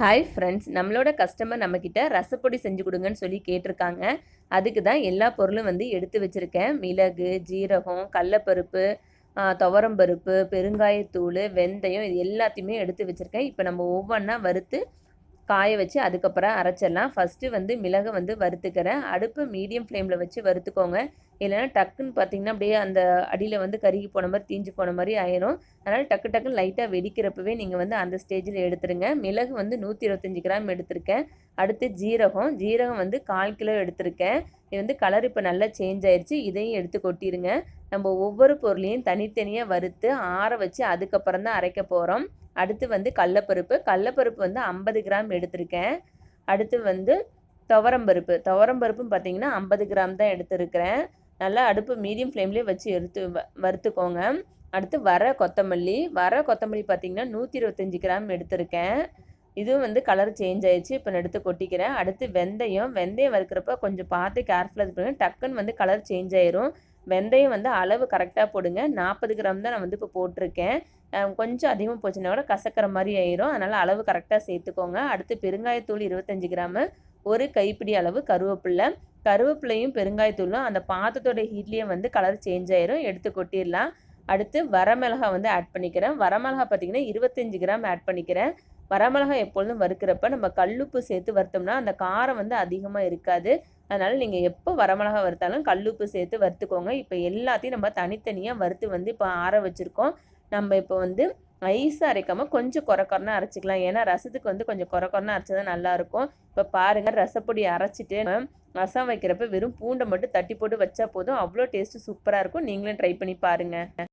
Hi friends நம்மளோட customer நம்மக்கிட்ட ரசப்பொடி செஞ்சு கொடுங்கன்னு சொல்லி கேட்டிருக்காங்க. அதுக்கு தான் எல்லா பொருளும் வந்து எடுத்து வச்சுருக்கேன். மிளகு ஜீரகம் கடலப்பருப்பு துவரம்பருப்பு பெருங்காயத்தூள் வெந்தயம் இது எல்லாத்தையுமே எடுத்து வச்சுருக்கேன். இப்போ நம்ம ஒவ்வொன்றா வறுத்து காய வச்சு அதுக்கப்புறம் அரைச்சிடலாம். ஃபஸ்ட்டு வந்து மிளகை வந்து வறுத்துக்கிறேன். அடுப்பு மீடியம் ஃப்ளேமில் வச்சு வறுத்துக்கோங்க. இல்லைன்னா டக்குன்னு பார்த்தீங்கன்னா அப்படியே அந்த அடியில் வந்து கருகி போன மாதிரி தீஞ்சு போன மாதிரி ஆயிரும். அதனால் டக்கு டக்குன்னு லைட்டாக வெடிக்கிறப்பவே நீங்கள் வந்து அந்த ஸ்டேஜில் எடுத்துருங்க. மிளகு வந்து நூற்றி இருபத்தஞ்சி கிராம் எடுத்திருக்கேன். அடுத்து ஜீரகம். ஜீரகம் வந்து கால் கிலோ எடுத்திருக்கேன். இது வந்து கலர் இப்போ நல்லா சேஞ்ச் ஆயிடுச்சு இதையும் எடுத்து கொட்டிடுங்க நம்ம ஒவ்வொரு பொருளையும் தனித்தனியாக வறுத்து ஆற வச்சு அதுக்கப்புறம் தான் அரைக்க போகிறோம் அடுத்து வந்து கடலப்பருப்பு. கடலப்பருப்பு வந்து ஐம்பது கிராம் எடுத்திருக்கேன். அடுத்து வந்து துவரம்பருப்பு. துவரம்பருப்பும் பார்த்தீங்கன்னா ஐம்பது கிராம் தான் எடுத்திருக்கிறேன். நல்லா அடுப்பு மீடியம் ஃப்ளேம்லேயே வச்சு எடுத்து வ வறுத்துக்கோங்க. அடுத்து வர கொத்தமல்லி. வர கொத்தமல்லி பார்த்தீங்கன்னா நூற்றி இருபத்தஞ்சி கிராம் எடுத்திருக்கேன். இதுவும் வந்து கலர் சேஞ்ச் ஆயிடுச்சு. இப்போ நான் எடுத்து கொட்டிக்கிறேன். அடுத்து வெந்தயம். வெந்தயம் வறுக்கிறப்ப கொஞ்சம் பார்த்து கேர்ஃபுல்லாக இது பண்ணுங்க. டக்குன்னு வந்து கலர் சேஞ்ச் ஆயிரும். வெந்தயம் வந்து அளவு கரெக்டாக போடுங்க. நாற்பது கிராம் தான் நான் வந்து இப்போ போட்டிருக்கேன். கொஞ்சம் அதிகமாக போச்சுன்னா கூட கசக்கிற மாதிரி ஆயிரும். அதனால் அளவு கரெக்டாக சேர்த்துக்கோங்க. அடுத்து பெருங்காயத்தூள் இருபத்தஞ்சி கிராமு ஒரு கைப்பிடி அளவு கருவேப்பில்லை. கருவேப்பிலையும் பெருங்காயத்தூளும் அந்த பாத்திரத்தோட ஹீட்லேயே வந்து கலர் சேஞ்ச் ஆயிரும். எடுத்து கொட்டிடலாம். அடுத்து வரமிளகா வந்து ஆட் பண்ணிக்கிறேன். வரமிளகா பார்த்தீங்கன்னா இருபத்தஞ்சி கிராம் ஆட் பண்ணிக்கிறேன். வரமிளகா எப்பொழுதும் வறுக்கிறப்ப நம்ம கல்லுப்பு சேர்த்து வறுத்தோம்னா அந்த காரம் வந்து அதிகமாக இருக்காது. அதனால் நீங்கள் எப்போ வரமிளகா வறுத்தாலும் கல்லுப்பு சேர்த்து வறுத்துக்கோங்க. இப்போ எல்லாத்தையும் நம்ம தனித்தனியாக வறுத்து வந்து இப்போ ஆற வச்சுருக்கோம். நம்ம இப்போ வந்து ஐஸாக அரைக்காமல் கொஞ்சம் குறை குறைனா அரைச்சிக்கலாம். ஏன்னா ரசத்துக்கு வந்து கொஞ்சம் குறை குறைனா அரைச்சா தான் நல்லாயிருக்கும். இப்போ பாருங்கள் ரசப்பொடி அரைச்சிட்டு ரசம் வைக்கிறப்ப வெறும் பூண்டை மட்டும் தட்டி போட்டு வச்சா போதும். அவ்வளோ டேஸ்ட்டு சூப்பராக இருக்கும். நீங்களும் ட்ரை பண்ணி பாருங்கள்